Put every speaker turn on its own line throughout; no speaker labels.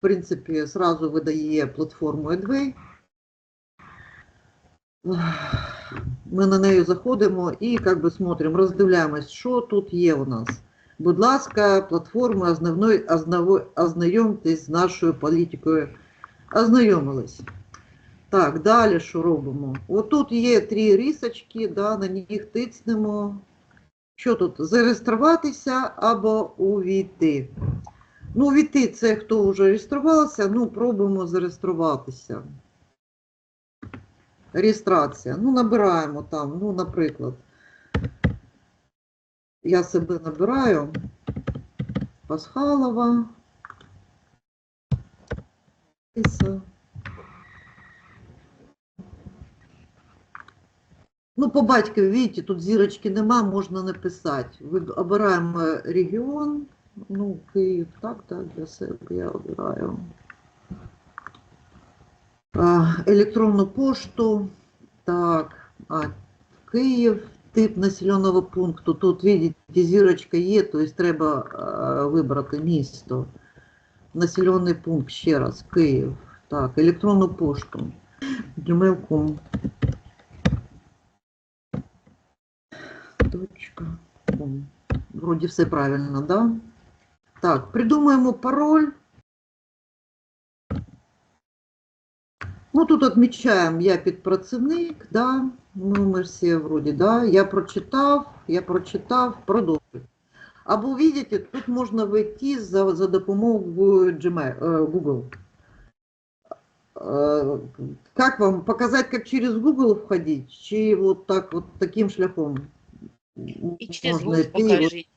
принципі, сразу видає платформу Edway. Ми на неї заходимо і як би смотримо, роздивляємось, що тут є у нас. Будь ласка, основної, ознайомтесь з нашою політикою. Ознайомились. Так, далі що робимо? Отут є три рисочки, да, на них тицнемо. Що тут? Зареєструватися або увійти. Ну, увійти це хто вже реєструвався, ну, пробуємо зареєструватися. Реєстрація. Ну, набираємо там, ну, наприклад. Я себе набираю. Пасхалова. Ну, по батькові, видите, тут зірочки нема, можна написати. Обираємо регіон. Ну, Київ, так, так, для себе я обираю. Електронну пошту. Так, а, Київ, тип населеного пункту. Тут, видите, зірочка є, тобто треба а, вибрати місто. Населений пункт, ще раз, Київ. Так, електронну пошту. Gmail.com. Точка. Вроді все правильно, да? Так, придумаємо пароль. Ну, тут відмічаємо, я підпрацівник, да, ну, ми всі вроді, да, я прочитав, я прочитав, продовжуй. Або, видите, тут можна вийти за, за допомогою Gmail, э, Google. Э, Как вам, показать, как через Google входить, чи вот так вот таким шляхом?
І через Google покажіть.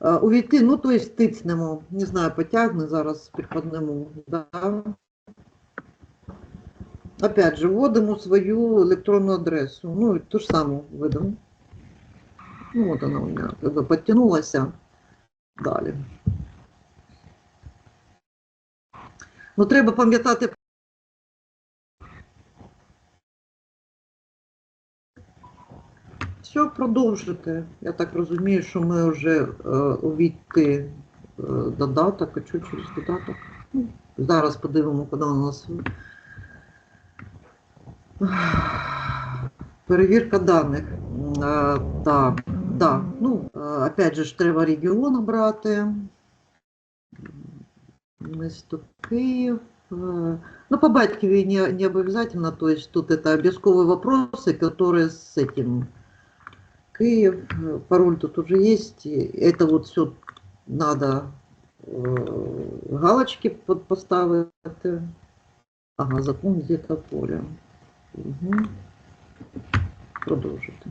Е, Увійти, ну, то есть тицнемо, не знаю, потягне зараз припаднемо. Да. Опять же, вводимо свою електронну адресу. Ну, ту ж саму видам. Ну, от вона у мене как підтягнулася. Далі. Ну, треба пам'ятати. Все, продовжити. Я так розумію, що ми вже е, увійти е, додаток, а що через додаток? Ну, зараз подивимо, куди у нас. Перевірка даних. Е, так, да. Ну, е, опять же ж, треба регіон обрати. Місто Київ. Э, Ну, по батькові не, не обязательно, то есть тут это обов'язкові вопросы, которые с этим Киев, э, пароль тут уже есть, и это вот все надо э, галочки под, поставить. Ага, закон где-то поля. Угу. Продовжити.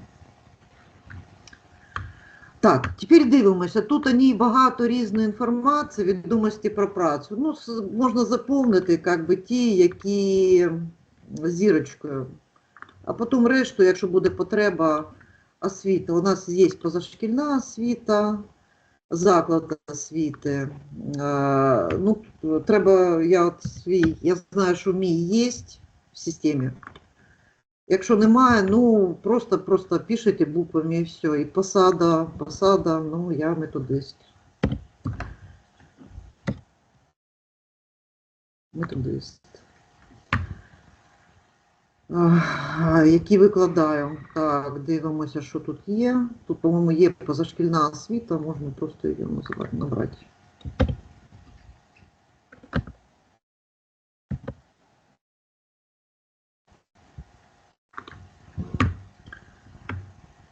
Так, тепер дивимося. Тут вони багато різної інформації, відомості про працю. Ну, с- можна заповнити як би, ті, які зірочкою. А потім решту, якщо буде потреба, освіта. У нас є позашкільна освіта, заклад освіти. Е, Ну, треба, я от свій, я знаю, що мій є в системі. Якщо немає, ну просто просто пишете буквами і все. І посада, посада, ну я методист. Методист. Які викладаю. Так, дивимося, що тут є. Тут, по-моєму, є позашкільна освіта, можна просто її набрати.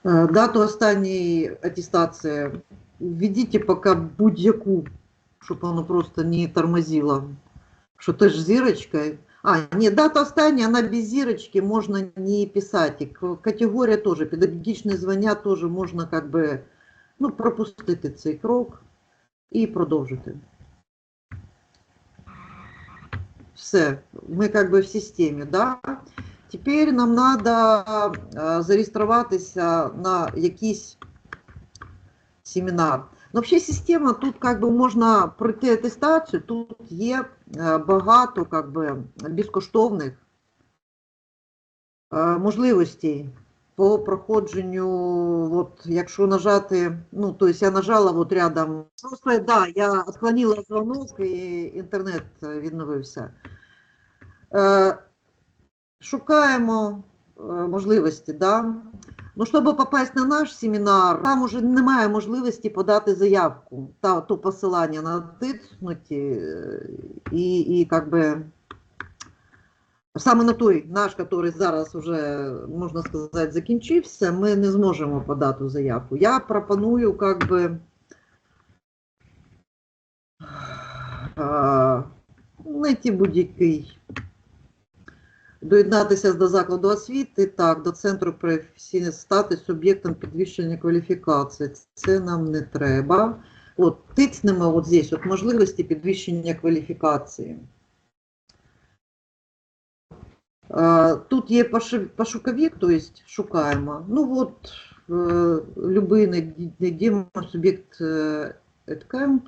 Е, Дату останньої атестації введіть поки будь-яку, щоб воно просто не тормозило. Що теж зірочкою. А, нет, дата остання, она без зірочки, можна не писати. К- Категорія теж, педагогічне звання теж можна как би, ну, пропустити цей крок і продовжити. Все, ми как би в системі, да? Тепер нам треба зареєструватися на якийсь семінар. Ну, взагалі система, тут как би можна пройти атестацію, тут є е, багато как би, безкоштовних е, можливостей. по проходженню, от, якщо нажати, ну, то есть я нажала от рядом, просто, да, я отклонила звонок і інтернет е, відновився. Шукаємо е, можливості, да. Ну, щоб попасть на наш семінар, там уже немає можливості подати заявку. Та, то посилання натиснуті е, і, і как би саме на той наш, який зараз вже, можна сказати, закінчився, ми не зможемо подати заявку. Я пропоную, как би, а, знайти будь-який, доєднатися до закладу освіти, так, до центру професійний стати суб'єктом підвищення кваліфікації. Це нам не треба. От, тицнемо от здесь, от можливості підвищення кваліфікації. Тут є пош- пошуковик, то есть шукаємо. Ну от, е, любий найдемо суб'єкт е, EdCamp,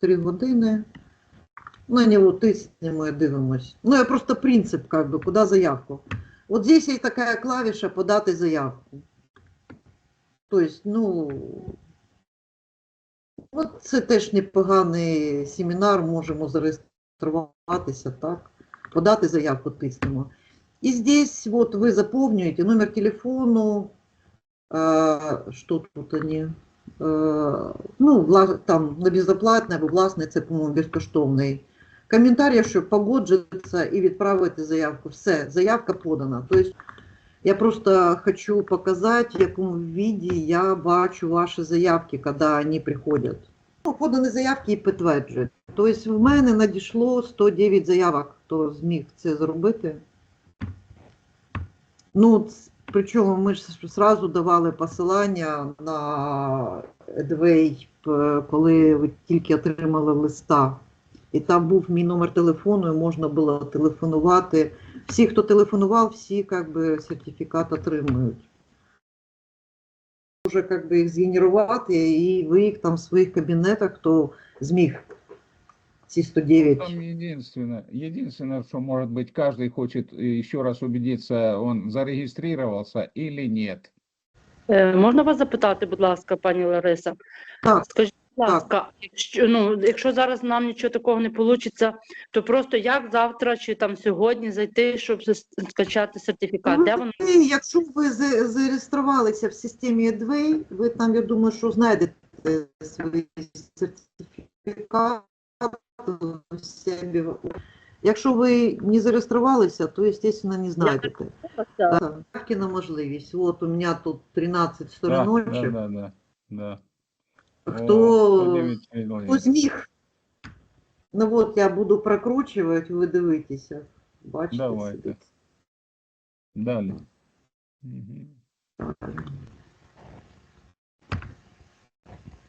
3 години. На нього тиснемо і дивимось. Ну, я просто принцип, как бы, куди заявку. Вот здесь є така клавіша подати заявку. То есть, ну, от це теж непоганий семінар, можемо зареєструватися, так? Подати заявку тиснемо. И здесь вот вы заполняете номер телефону, э, что тут они, э, ну, вла- там на безоплатний або власний, це, по-моєму, безкоштовний. Коментарі, що погоджується і відправити заявку. Все, заявка подана. Тобто я просто хочу показати, в якому віді я бачу ваші заявки, коли вони приходять. Ну, подані заявки і підтверджують. Тобто в мене надійшло 109 заявок, хто зміг це зробити. Ну, причому ми ж зразу давали посилання на п- коли ви тільки отримали листа І там був мій номер телефону, і можна було телефонувати. Всі, хто телефонував, всі как би, сертифікат отримують. Може как би, їх згенерувати, і ви їх там в своїх кабінетах, хто зміг ці 109.
Там единственное, единственное, что может быть, каждый хочет э, еще раз убедиться, он зарегистрировался или нет.
Е, Можна вас запитати, будь ласка, пані Лариса?
Так,
Скажіть, будь ласка, якщо, ну, якщо зараз нам нічого такого не вийде, то просто як завтра чи там сьогодні зайти, щоб скачати сертифікат? Де воно?
Ви, якщо ви за- зареєструвалися в системі Edway, ви там, я думаю, що знайдете свої сертифікати у себе. Якщо ви не зареєструвалися, то, звісно, не знайдете. Так, можливість. От у мене тут 13
Да, да,
сторіночок.
да, да, да.
Хто,
109
хто зміг? Ну от я буду прокручувати, ви дивитеся. Бачите
Давайте.
собі.
Далее. Мгм.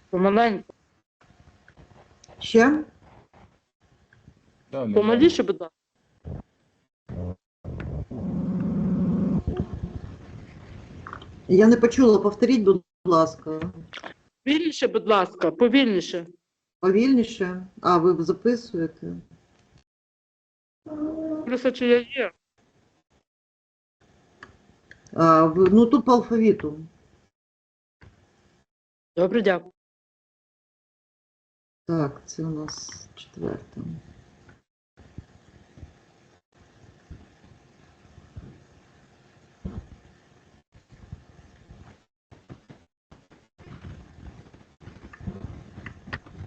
Помаленьку.
Ще?
Далее,
Помаліше, будь ласка.
Я не почула, повторіть, будь ласка.
Повільніше, будь ласка, повільніше.
Повільніше. А, ви записуєте?
Просто чи я є?
А, ви, ну тут по алфавіту.
Добре, дякую.
Так, це у нас четверте.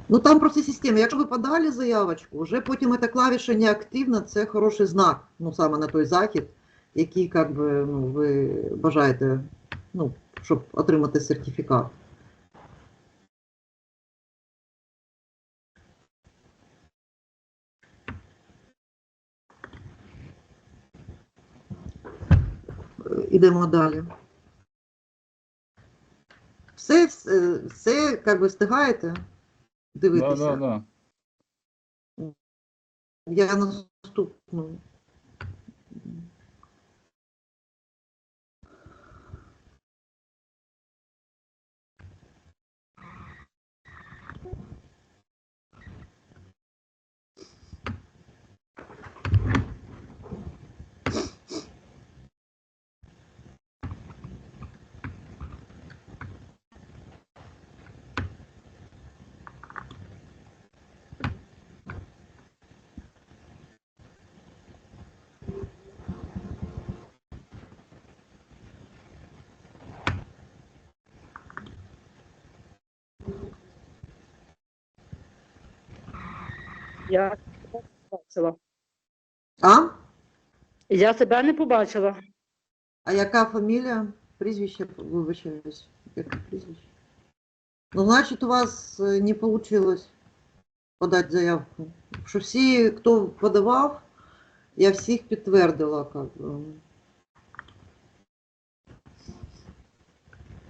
Ну там просто система. Якщо ви подали заявочку, вже потім ця клавіша не активна, це хороший знак. Ну саме на той захід, який как би, ну, ви бажаєте, ну, щоб отримати сертифікат. Ідемо далі. Все, все, все як ви встигаєте дивитися?
да, да.
Я наступну.
Я себе не побачила.
А?
Я себе не побачила.
А яка фамілія? Прізвище, вибачаюсь. Яке прізвище? Ну, значить, у вас е, не вийшло подати заявку. Що всі, хто подавав, я всіх підтвердила.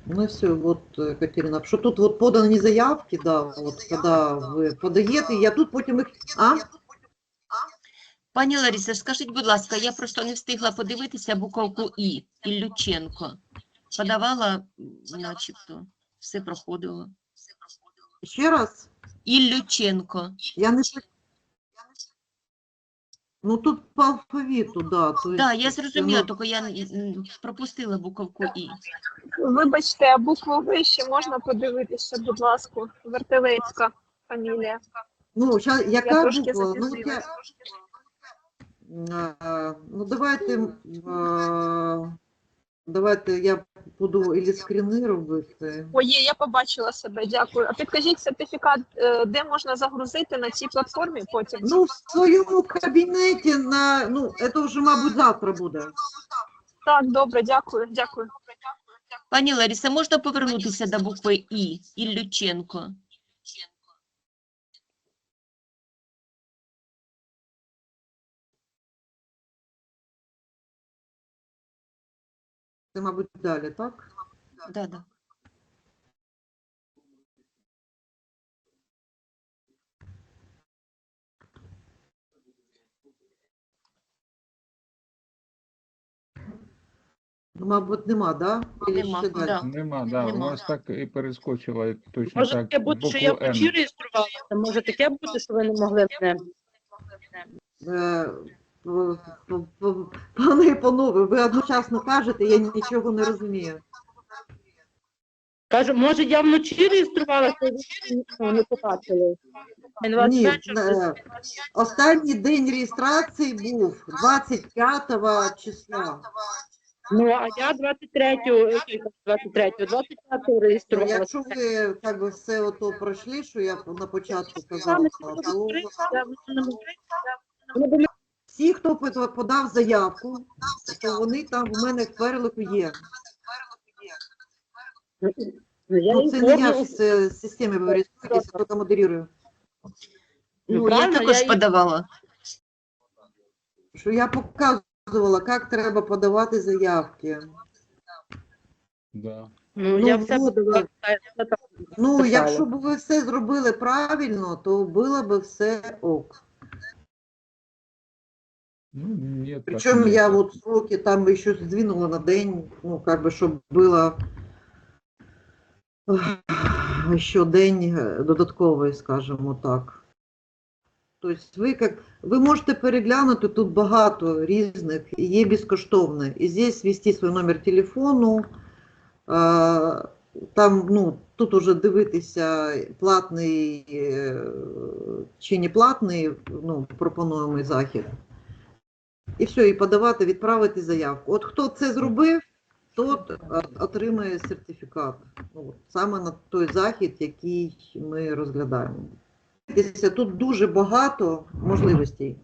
Как. Ну все, вот, э, Катерина, що тут вот подані заявки, да, вот, когда ви подаєте, я тут потім їх, а?
Пані Лариса, скажіть, будь ласка, я просто не встигла подивитися буковку І, Іллюченко. Подавала, начебто, все проходило.
Ще раз?
Іллюченко.
Я не Ну тут по алфавіту, да. То
Так,
есть,
я зрозуміла,
ну,
тільки я м, пропустила буковку І.
Вибачте, а букву В ще можна подивитися, будь ласка, Вертилецька фамілія.
Ну, ща,
Я
яка
трошки
буква? Ну, от
запізнилась.
я, ну давайте, а, давайте я буду ілі скріни робити.
Ой, є, я побачила себе, дякую. А підкажіть сертифікат, е, де можна загрузити на цій платформі потім?
Ну, в своєму кабінеті на, ну, це вже, мабуть, завтра буде.
Так, добре, дякую, дякую.
Пані Лариса, можна повернутися до букви І, Іллюченко?
Це, мабуть, далі, так?
Да, да.
Ну, мабуть, нема, да?
Нема,
ще далі?
да.
Нема, да, у
Нема.
вас так і перескочило точно
Може
так
таке бути, що я
букву Н.
вночі? Може таке бути, що ви не могли мене?
Е, Пане і панове, ви одночасно кажете, я нічого не розумію.
Кажу, може я вночі реєструвалася, ви не побачили.
Ні,
вечір
е, останній день реєстрації був 25 числа.
Ну, а я 23-го, е, 23-го, 25-го
Ну,
реєструвалася.
Якщо ви как би, все ото пройшли, що я на початку казала, то всі, хто под- подав заявку, то вони там у мене в перелику є.
Ну, я
Ну, це не я
повністю-
в с- системі ви реєструєтеся, тільки модерую.
Ну, я також
я
подавала.
Що я показувала, як треба подавати заявки.
Да.
Ну,
Ну,
я все там
Ну, якщо б ви все зробили правильно, то було б все ок.
Ну, нет, так
Причем
нет.
я вот сроки там еще сдвинула на день, ну, как бы, чтобы было еще день е, додатковий, скажімо так. Тобто ви, як, ви можете переглянути тут багато різних, і є безкоштовне. І здесь ввести свій номер телефону, а, там, ну, тут уже дивитися платний е, чи не платний, ну, пропонуємий захід. І все, і подавати, відправити заявку. От хто це зробив, тот е, отримає сертифікат. Ну, саме на той захід, який ми розглядаємо. Тут дуже багато можливостей.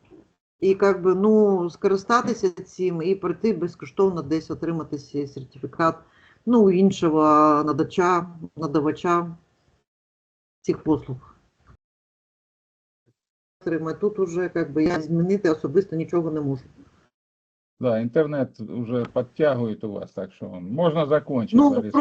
І як би, ну, скористатися цим і пройти безкоштовно десь отримати сертифікат ну, іншого надача, надавача цих послуг. Отримає. Тут уже как бы я змінити особисто нічого не можу.
Да, интернет уже подтягивает у вас, так что можна закончить.
Ну,
Лариса